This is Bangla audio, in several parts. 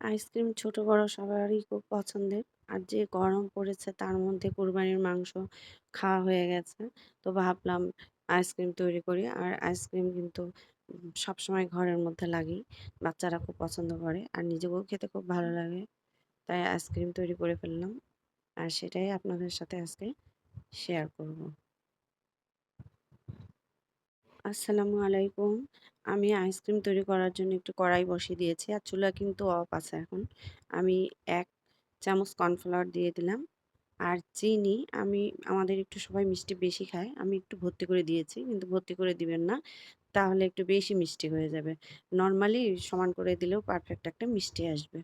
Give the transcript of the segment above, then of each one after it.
আইসক্রিম ছোট, বড় সবারই খুব পছন্দের। আর যে গরম পড়েছে তার মধ্যে কোরবানির মাংস খাওয়া হয়ে গেছে। তো ভাবলাম আইসক্রিম তৈরি করি। আর আইসক্রিম কিন্তু সবসময় ঘরের মধ্যে লাগেই। বাচ্চারা খুব পছন্দ করে। আর নিজেকেও খেতে খুব ভালো লাগে। তাই আইসক্রিম তৈরি করে ফেললাম। আর সেটাই আপনাদের সাথে আজকে শেয়ার করব। আসসালামু আলাইকুম। আমি আইসক্রিম তৈরি করার জন্য একটু কড়াই বসিয়ে দিয়েছি। আর চুলা কিন্তু অফ আছে এখন। আমি এক চামচ কর্নফ্লাওয়ার দিয়ে দিলাম। আর চিনি আমি, আমাদের একটু সবাই মিষ্টি বেশি খায়। আমি একটু ভর্তি করে দিয়েছি। কিন্তু ভর্তি করে দিবেন না। তাহলে একটু বেশি মিষ্টি হয়ে যাবে। নর্মালি সমান করে দিলেও পারফেক্ট একটা মিষ্টি আসবে।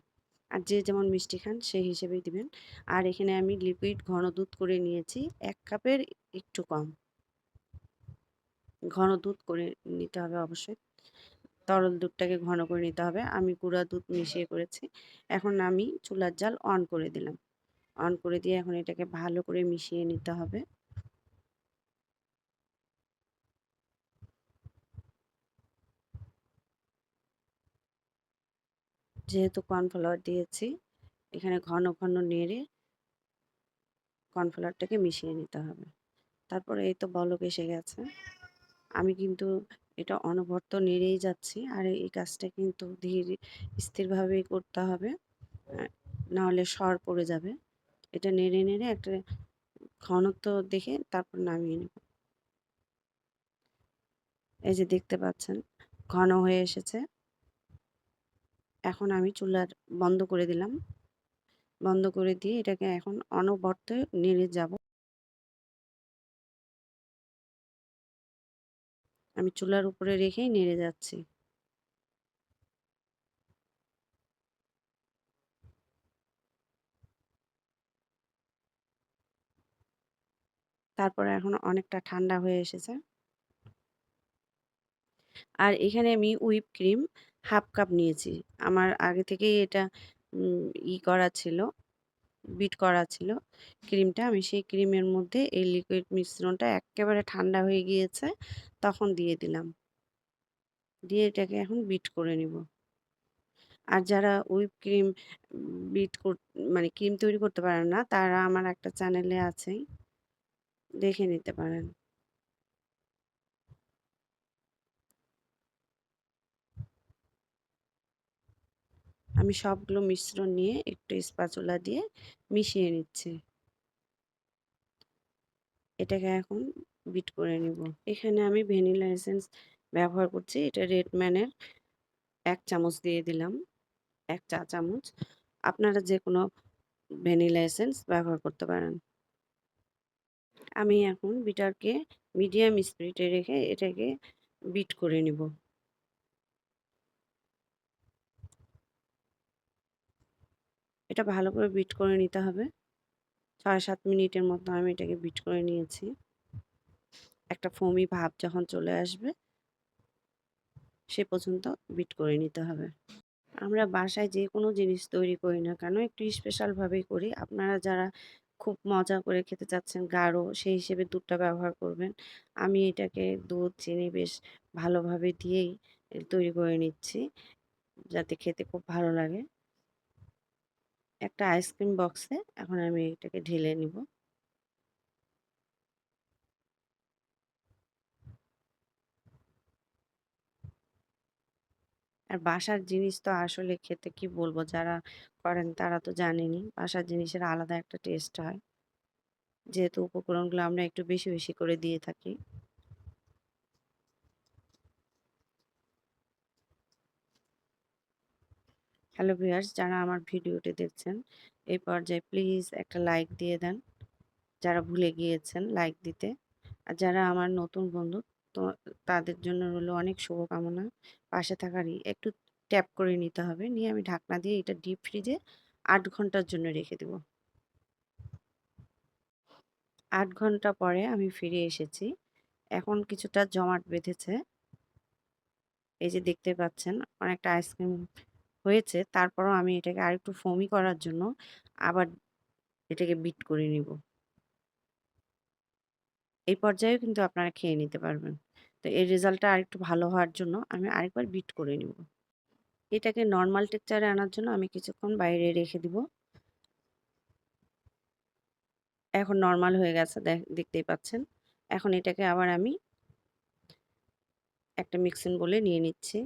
আর যে যেমন মিষ্টি খান, সেই হিসেবেই দিবেন। আর এখানে আমি লিকুইড ঘন দুধ করে নিয়েছি, এক কাপের একটু কম। ঘন দুধ করে নিতে হবে অবশ্যই। তরল দুধটাকে ঘন করে নিতে হবে। আমি গুঁড়া দুধ মিশিয়ে করেছি। এখন আমি চুলার জাল অন করে দিলাম। অন করে দিয়ে এখন এটাকে ভালো করে মিশিয়ে নিতে হবে। যেহেতু কর্নফ্লাওয়ার দিয়েছি, এখানে ঘন ঘন নেড়ে কর্নফ্লাওয়ারটাকে মিশিয়ে নিতে হবে। তারপরে এই তো বলক এসে গেছে। আমি কিন্তু এটা অনবরত নেড়েই যাচ্ছি। আর এই কাজটা কিন্তু ধীর স্থিরভাবেই করতে হবে। নাহলে সর পড়ে যাবে। এটা নেড়ে, নেড়ে একটা ঘনত্ব দেখে তারপর নামিয়ে নেব। এই যে দেখতে পাচ্ছেন ঘন হয়ে এসেছে। এখন আমি চুলার বন্ধ করে দিলাম। বন্ধ করে দিয়ে এটাকে এখন অনবরত নেড়ে যাব। আমি চুলার উপরে রেখেই নেড়ে যাচ্ছি। তারপরে এখন অনেকটা ঠান্ডা হয়ে এসেছে। আর এখানে আমি হুইপ ক্রিম হাফ কাপ নিয়েছি। আমার আগে থেকেই এটা ই করা ছিল, বিট করা ছিল ক্রিমটা। আমি সেই ক্রিমের মধ্যে এই লিকুইড মিশ্রণটা একেবারে ঠান্ডা হয়ে গিয়েছে, তখন দিয়ে দিলাম। দিয়ে এটাকে এখন বিট করে নিব। আর যারা হুইপ ক্রিম বিট মানে ক্রিম তৈরি করতে পারেন না, তারা আমার একটা চ্যানেলে আছেই। দেখে নিতে পারেন। আমি সবগুলো মিশ্রণ নিয়ে একটু স্প্যাচুলা দিয়ে মিশিয়ে নিচ্ছি। এটাকে এখন বিট করে নিব। এখানে আমি ভ্যানিলা এসেন্স ব্যবহার করছি। এটা রেডম্যানের এক চামচ দিয়ে দিলাম। এক চা চামচ। আপনারা যে কোনো ভ্যানিলা এসেন্স ব্যবহার করতে পারেন। আমি এখন বিটারকে মিডিয়াম স্পিডে রেখে এটাকে বিট করে নিব। এটা ভালো করে বিট করে নিতে হবে। ৬-৭ মিনিটের মতো আমি এটাকে বিট করে নিয়েছি। একটা ফোমি ভাব যখন চলে আসবে সে পর্যন্ত বিট করে নিতে হবে। আমরা বাসায় যে কোনো জিনিস তৈরি করি না কেন একটু স্পেশালভাবেই করি। আপনারা যারা খুব মজা করে খেতে চাচ্ছেন গাঢ় সেই হিসেবে দুধটা ব্যবহার করবেন। আমি এটাকে দুধ, চিনি বেশ ভালোভাবে দিয়েই তৈরি করে নিচ্ছি যাতে খেতে খুব ভালো লাগে। একটা আইসক্রিম বক্সে এখন আমি এটাকে ঢেলে নিব। আর বাসার জিনিস তো আসলে খেতে কি বলব যারা করেন তারা তো জানেনি বাসার জিনিসের আলাদা একটা টেস্ট হয়। যেহেতু উপকরণগুলো আমরা একটু বেশি, বেশি করে দিয়ে থাকি। হ্যালো ভিউয়ার্স যারা আমার ভিডিওটি দেখছেন, এই পর্যায়ে প্লিজ একটা লাইক দিয়ে দেন। যারা ভুলে গিয়েছেন লাইক দিতে। আর যারা আমার নতুন বন্ধু, তো তাদের জন্য রইল অনেক শুভকামনা। পাশে থাকারই একটু ট্যাপ করে নিতে হবে। নিয়ে আমি ঢাকনা দিয়ে এটা ডিপ ফ্রিজে আট ঘণ্টার জন্য রেখে দেব। আট ঘণ্টা পরে আমি ফিরে এসেছি। এখন কিছুটা জমাট বেঁধেছে। এই যে দেখতে পাচ্ছেন, অনেকটা আইসক্রিম হয়েছে। তারপরও আমি এটাকে আরেকটু ফোমি করার জন্য আবার এটাকে বিট করে নিব। এই পর্যায়েও কিন্তু আপনারা খেয়ে নিতে পারবেন। তো এই রেজাল্টটা আরেকটু ভালো হওয়ার জন্য আমি আরেকবার বিট করে নিব। এটাকে নর্মাল টেক্সচারে আনার জন্য আমি কিছুক্ষণ বাইরে রেখে দিব এখন নর্মাল হয়ে গেছে দেখতেই পাচ্ছেন এখন এটাকে আবার আমি একটা মিক্সিং বলে নিয়ে নিচ্ছি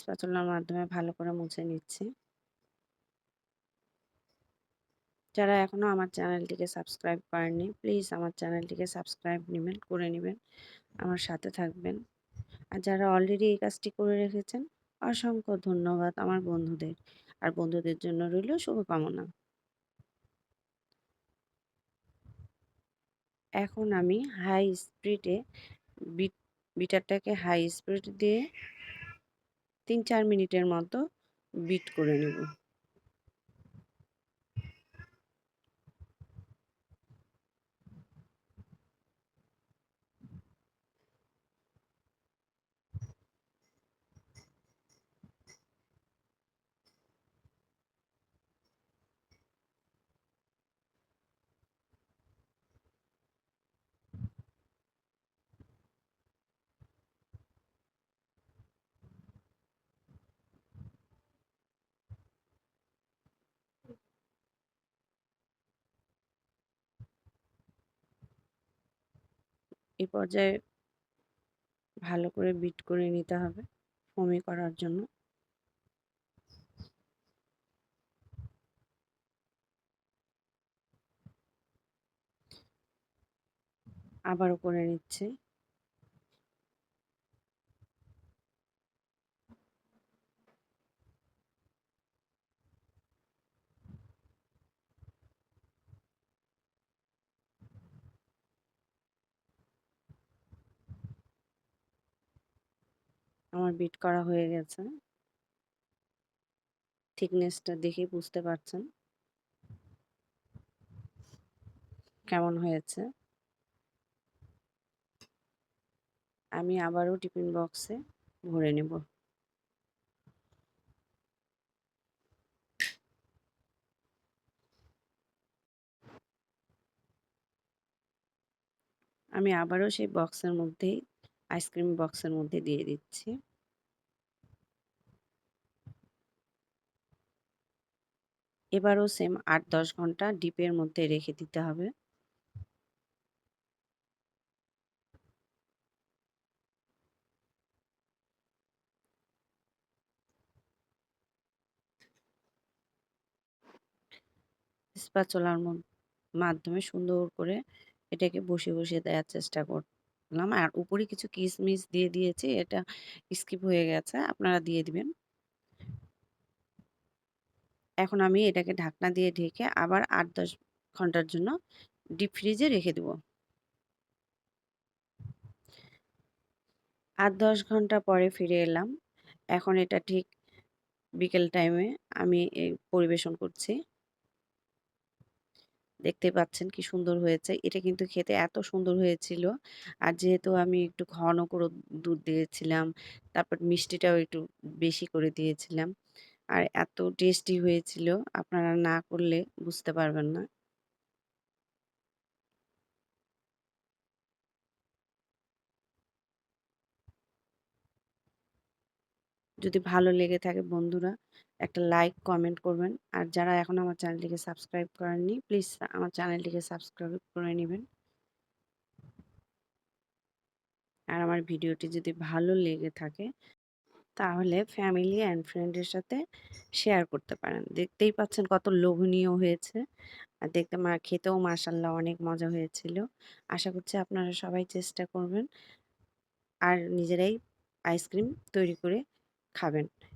স্প্যাচুলার মাধ্যমে ভালো করে মুছে নিচ্ছি। যারা এখনও আমার চ্যানেলটিকে সাবস্ক্রাইব করেননি, প্লিজ আমার চ্যানেলটিকে সাবস্ক্রাইব নেবেন, করে নেবেন, আমার সাথে থাকবেন। আর যারা অলরেডি এই কাজটি করে রেখেছেন, অসংখ্য ধন্যবাদ আমার বন্ধুদের। আর বন্ধুদের জন্য রইল শুভকামনা। এখন আমি হাই স্পিডে বিটারটাকে হাই স্পিড দিয়ে তিন চার মিনিটের মতো বিট করে নেব। এই পর্যায়ে ভালো করে বিট করে নিতে হবে ফমি করার জন্য। আবারও করে নিচ্ছে। আমার বিট করা হয়ে গেছে। থিকনেসটা দেখে বুঝতে পারছেন। কেমন হয়েছে? আমি আবারও টিফিন বক্সে ভরে নেব। আমি আবারও সেই বক্সের মধ্যেই আইসক্রিম বক্সের মধ্যে দিয়ে দিচ্ছি। এবারও সেম আট দশ ঘণ্টা ডিপের মধ্যে রেখে দিতে হবে। স্প্যাচুলার মাধ্যমে সুন্দর করে এটাকে বসে বসে দেওয়ার চেষ্টা করলাম। আর উপরে কিছু কিশমিশ দিয়ে দিয়েছি, এটা স্কিপ হয়ে গেছে, আপনারা দিয়ে দিবেন। এখন আমি এটাকে ঢাকনা দিয়ে ঢেকে আবার আট দশ ঘণ্টার জন্য ডিপ ফ্রিজে রেখে দেব। আট দশ ঘণ্টা পরে ফিরে এলাম। এখন এটা ঠিক বিকেল টাইমে আমি পরিবেশন করছি। দেখতে পাচ্ছেন কি সুন্দর হয়েছে। এটা কিন্তু খেতে এত সুন্দর হয়েছিল। আর যেহেতু আমি একটু ঘন করে দুধ দিয়েছিলাম, তারপর মিষ্টিটাও একটু বেশি করে দিয়েছিলাম। আর এত টেস্টি হয়েছিল, আপনারা না করলে বুঝতে পারবেন না। যদি ভালো লেগে থাকে বন্ধুরা একটা লাইক কমেন্ট করবেন। আর যারা এখন আমার চ্যানেলটিকে সাবস্ক্রাইব করেননি প্লিজ আমার চ্যানেলটিকে সাবস্ক্রাইব করে নেবেন। আর আমার ভিডিওটি যদি ভালো লেগে থাকে, তাহলে ফ্যামিলি অ্যান্ড ফ্রেন্ডের সাথে শেয়ার করতে পারেন। দেখতেই পাচ্ছেন কত লোভনীয় হয়েছে। আর দেখতে মা, খেতেও মাসাল্লাহ অনেক মজা হয়েছিল। আশা করছি আপনারা সবাই চেষ্টা করবেন। আর নিজেরাই আইসক্রিম তৈরি করে খাবেন।